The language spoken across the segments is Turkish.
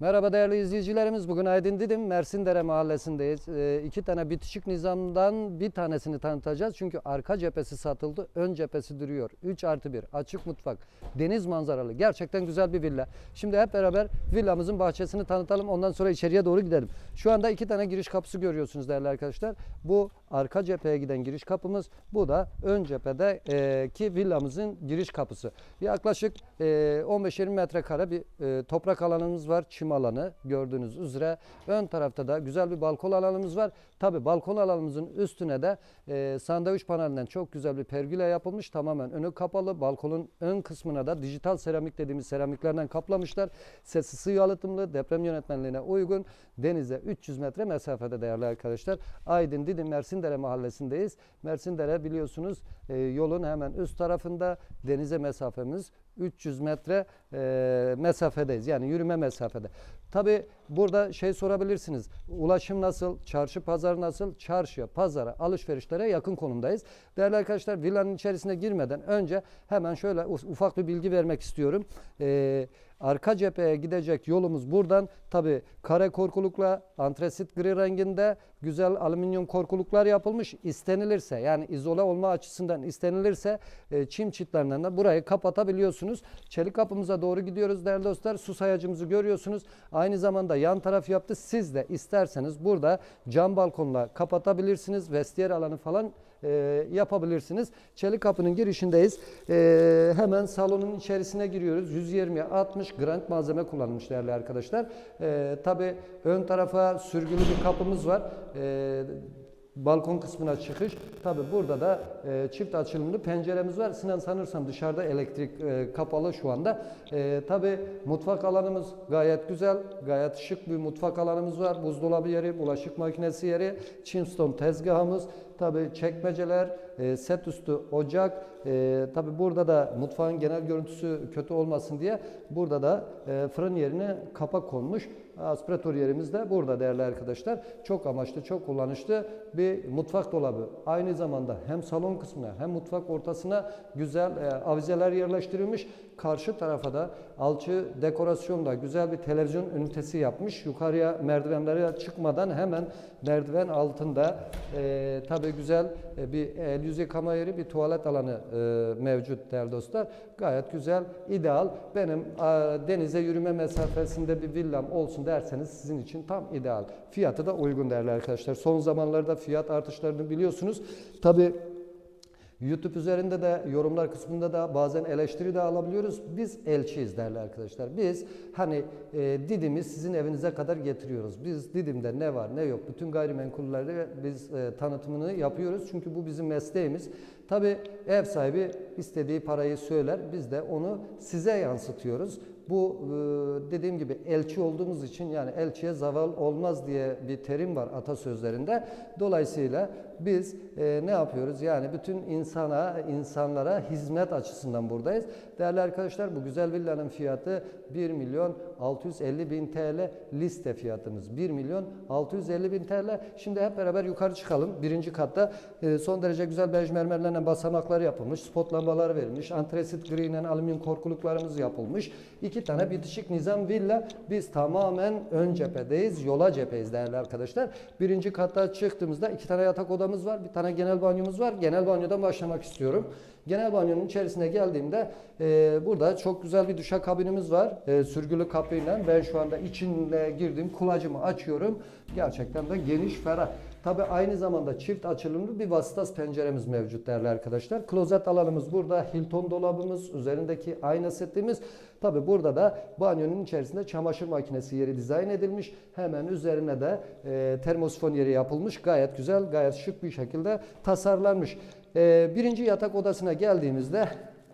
Merhaba değerli izleyicilerimiz. Bugün Aydın Didim Mersindere mahallesindeyiz. Ee, iki tane bitişik nizamdan bir tanesini tanıtacağız. Çünkü arka cephesi satıldı, ön cephesi duruyor. 3 artı 1, açık mutfak, deniz manzaralı. Gerçekten güzel bir villa. Şimdi hep beraber villamızın bahçesini tanıtalım. Ondan sonra içeriye doğru gidelim. Şu anda iki tane giriş kapısı görüyorsunuz değerli arkadaşlar. Bu arka cepheye giden giriş kapımız. Bu da ön cephede e, villamızın giriş kapısı. Yaklaşık e, 15-20 metrekare bir e, toprak alanımız var. Çim alanı gördüğünüz üzere. Ön tarafta da güzel bir balkon alanımız var. Tabi balkon alanımızın üstüne de e, sandviç panelinden çok güzel bir pergüle yapılmış. Tamamen önü kapalı. Balkonun ön kısmına da dijital seramik dediğimiz seramiklerden kaplamışlar. Sesi sığ yalıtımlı, deprem yönetmenliğine uygun. Denize 300 metre mesafede değerli arkadaşlar. Aydın Didim Mersindere mahallesindeyiz. Mersindere biliyorsunuz e, yolun hemen üst tarafında denize mesafemiz 300 metre e, mesafedeyiz. Yani yürüme mesafede. Tabi burada şey sorabilirsiniz. Ulaşım nasıl? Çarşı pazar nasıl? Çarşıya, pazara, alışverişlere yakın konumdayız. Değerli arkadaşlar villanın içerisine girmeden önce hemen şöyle uf- ufak bir bilgi vermek istiyorum. E, arka cepheye gidecek yolumuz buradan tabi kare korkulukla antresit gri renginde güzel alüminyum korkuluklar yapılmış. İstenilirse yani izole olma açısından istenilirse e, çim çitlerinden de burayı kapatabiliyorsunuz. Çelik kapımıza doğru gidiyoruz değerli dostlar. Su sayacımızı görüyorsunuz. Aynı zamanda yan taraf yaptı. Siz de isterseniz burada cam balkonla kapatabilirsiniz. Vestiyer alanı falan e, yapabilirsiniz. Çelik kapının girişindeyiz. E, hemen salonun içerisine giriyoruz. 120'ye 60 grant malzeme kullanılmış değerli arkadaşlar. E, Tabi ön tarafa sürgülü bir kapımız var. E, balkon kısmına çıkış. Tabi burada da e, çift açılımlı penceremiz var. Sinan sanırsam dışarıda elektrik e, kapalı şu anda. E, Tabi mutfak alanımız gayet güzel. Gayet şık bir mutfak alanımız var. Buzdolabı yeri, bulaşık makinesi yeri, Chimstone tezgahımız. Tabi çekmeceler, e, set üstü ocak. E, Tabi burada da mutfağın genel görüntüsü kötü olmasın diye burada da e, fırın yerine kapak konmuş. Aspiratör yerimiz de burada değerli arkadaşlar. Çok amaçlı, çok kullanışlı bir mutfak dolabı. Aynı zamanda hem salon kısmına hem mutfak ortasına güzel e, avizeler yerleştirilmiş. Karşı tarafa da alçı dekorasyonla güzel bir televizyon ünitesi yapmış. Yukarıya merdivenlere çıkmadan hemen merdiven altında e, tabii güzel e, bir el yüz yıkama yeri, bir tuvalet alanı e, mevcut değerli dostlar. Gayet güzel, ideal. Benim e, denize yürüme mesafesinde bir villam olsun derseniz sizin için tam ideal. Fiyatı da uygun değerli arkadaşlar. Son zamanlarda fiyat artışlarını biliyorsunuz. Tabii YouTube üzerinde de yorumlar kısmında da bazen eleştiri de alabiliyoruz. Biz elçiyiz değerli arkadaşlar. Biz hani e, Didim'i sizin evinize kadar getiriyoruz. Biz Didim'de ne var ne yok bütün gayrimenkulleri biz e, tanıtımını yapıyoruz. Çünkü bu bizim mesleğimiz. Tabi ev sahibi istediği parayı söyler. Biz de onu size yansıtıyoruz. Bu e, dediğim gibi elçi olduğumuz için yani elçiye zaval olmaz diye bir terim var atasözlerinde. Dolayısıyla biz e, ne yapıyoruz? Yani bütün insana, insanlara hizmet açısından buradayız. Değerli arkadaşlar bu güzel villanın fiyatı 1 milyon 650 bin TL liste fiyatımız. 1 milyon 650 bin TL. Şimdi hep beraber yukarı çıkalım. Birinci katta e, son derece güzel bej mermerlerle basamaklar yapılmış. Spot lambalar verilmiş. Antresit gri ile alüminyum korkuluklarımız yapılmış. İki tane bitişik nizam villa. Biz tamamen ön cephedeyiz. Yola cepheyiz değerli arkadaşlar. Birinci katta çıktığımızda iki tane yatak odamız var. Bir tane genel banyomuz var. Genel banyodan başlamak istiyorum. Genel banyonun içerisine geldiğimde e, burada çok güzel bir duşakabinimiz var. E, sürgülü kapıyla ben şu anda içine girdim. Kulacımı açıyorum. Gerçekten de geniş, ferah. Tabi aynı zamanda çift açılımlı bir vasıtas penceremiz mevcut değerli arkadaşlar. Klozet alanımız burada. Hilton dolabımız, üzerindeki ayna setimiz. Tabi burada da banyonun içerisinde çamaşır makinesi yeri dizayn edilmiş. Hemen üzerine de e, termosifon yeri yapılmış. Gayet güzel, gayet şık bir şekilde tasarlanmış. E, birinci yatak odasına geldiğimizde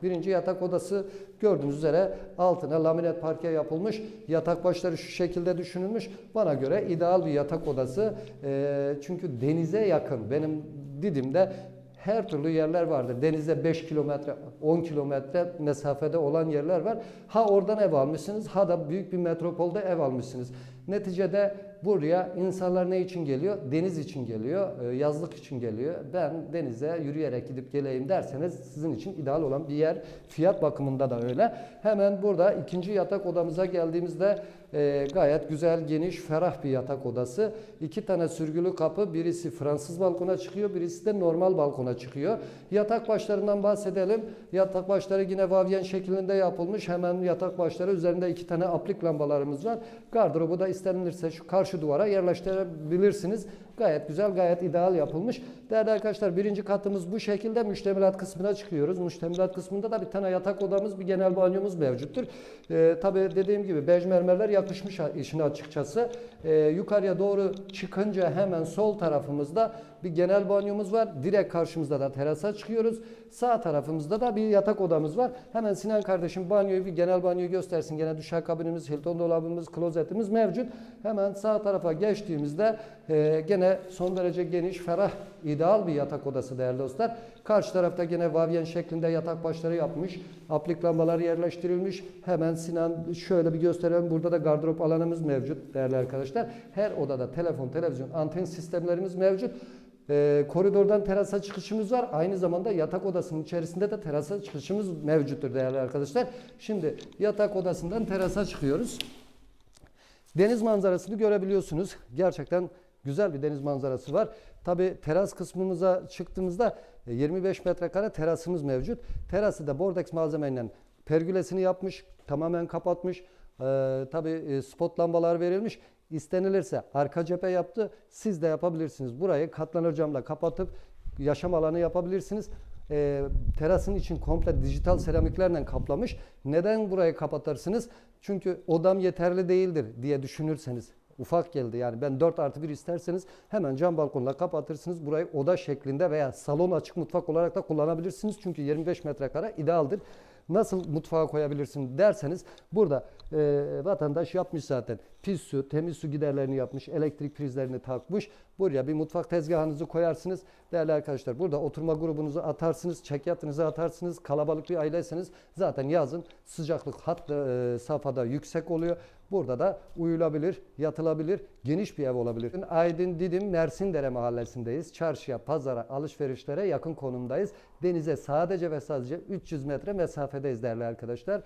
Birinci yatak odası gördüğünüz üzere altına laminat parke yapılmış. Yatak başları şu şekilde düşünülmüş. Bana göre ideal bir yatak odası. Ee, çünkü denize yakın. Benim Didim'de her türlü yerler vardır. Denize 5 kilometre, 10 kilometre mesafede olan yerler var. Ha oradan ev almışsınız ha da büyük bir metropolde ev almışsınız. Neticede buraya insanlar ne için geliyor? Deniz için geliyor, e, yazlık için geliyor. Ben denize yürüyerek gidip geleyim derseniz sizin için ideal olan bir yer. Fiyat bakımında da öyle. Hemen burada ikinci yatak odamıza geldiğimizde Ee, gayet güzel, geniş, ferah bir yatak odası. İki tane sürgülü kapı, birisi Fransız balkona çıkıyor, birisi de normal balkona çıkıyor. Yatak başlarından bahsedelim. Yatak başları yine vavyen şeklinde yapılmış. Hemen yatak başları üzerinde iki tane aplik lambalarımız var. Gardırobu da istenilirse şu karşı duvara yerleştirebilirsiniz. Gayet güzel, gayet ideal yapılmış. Değerli arkadaşlar birinci katımız bu şekilde. Müştemilat kısmına çıkıyoruz. Müştemilat kısmında da bir tane yatak odamız, bir genel banyomuz mevcuttur. Ee, tabii dediğim gibi bej mermerler yakışmış işin açıkçası. Ee, yukarıya doğru çıkınca hemen sol tarafımızda bir genel banyomuz var. Direkt karşımızda da terasa çıkıyoruz. Sağ tarafımızda da bir yatak odamız var. Hemen Sinan kardeşim banyoyu bir genel banyoyu göstersin. Gene duşakabinimiz, Hilton dolabımız, klozetimiz mevcut. Hemen sağ tarafa geçtiğimizde e, gene son derece geniş, ferah, ideal bir yatak odası değerli dostlar. Karşı tarafta gene vavyen şeklinde yatak başları yapmış. Aplik lambalar yerleştirilmiş. Hemen Sinan şöyle bir gösterelim. Burada da gardırop alanımız mevcut değerli arkadaşlar. Her odada telefon, televizyon, anten sistemlerimiz mevcut. Ee, koridordan terasa çıkışımız var. Aynı zamanda yatak odasının içerisinde de terasa çıkışımız mevcuttur değerli arkadaşlar. Şimdi yatak odasından terasa çıkıyoruz. Deniz manzarasını görebiliyorsunuz. Gerçekten güzel bir deniz manzarası var. Tabi teras kısmımıza çıktığımızda e, 25 metrekare terasımız mevcut. Terası da bordeks malzemeyle pergülesini yapmış, tamamen kapatmış. Ee, tabi spot lambalar verilmiş. İstenilirse arka cephe yaptı. Siz de yapabilirsiniz. Burayı katlanır camla kapatıp yaşam alanı yapabilirsiniz. Ee, terasın için komple dijital seramiklerle kaplamış. Neden burayı kapatırsınız? Çünkü odam yeterli değildir diye düşünürseniz ufak geldi yani ben 4 artı 1 isterseniz hemen cam balkonla kapatırsınız. Burayı oda şeklinde veya salon açık mutfak olarak da kullanabilirsiniz. Çünkü 25 metrekare idealdir. Nasıl mutfağa koyabilirsin derseniz burada e, vatandaş yapmış zaten. Pis su, temiz su giderlerini yapmış, elektrik prizlerini takmış. Buraya bir mutfak tezgahınızı koyarsınız. Değerli arkadaşlar burada oturma grubunuzu atarsınız, çekyatınızı atarsınız. Kalabalık bir aileyseniz zaten yazın sıcaklık hat e, safhada yüksek oluyor. Burada da uyulabilir, yatılabilir, geniş bir ev olabilir. Aydın Didim Mersindere mahallesindeyiz. Çarşıya, pazara, alışverişlere yakın konumdayız. Denize sadece ve sadece 300 metre mesafedeyiz değerli arkadaşlar.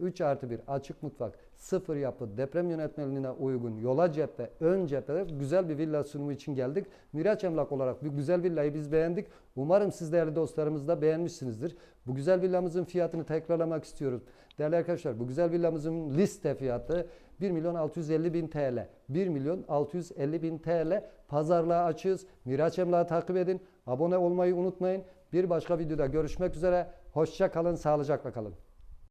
3 artı 1 açık mutfak, sıfır yapı, deprem yönetmeliğine uygun, yola cephe, ön cephede güzel bir villa sunumu için geldik. Miraç Emlak olarak bir güzel villayı biz beğendik. Umarım siz değerli dostlarımız da beğenmişsinizdir. Bu güzel villamızın fiyatını tekrarlamak istiyorum. Değerli arkadaşlar bu güzel villamızın liste fiyatı 1 milyon 650 bin TL. 1 milyon 650 bin TL. Pazarlığa açığız. Miraç Emlak'ı takip edin. Abone olmayı unutmayın. Bir başka videoda görüşmek üzere. Hoşça kalın, sağlıcakla kalın.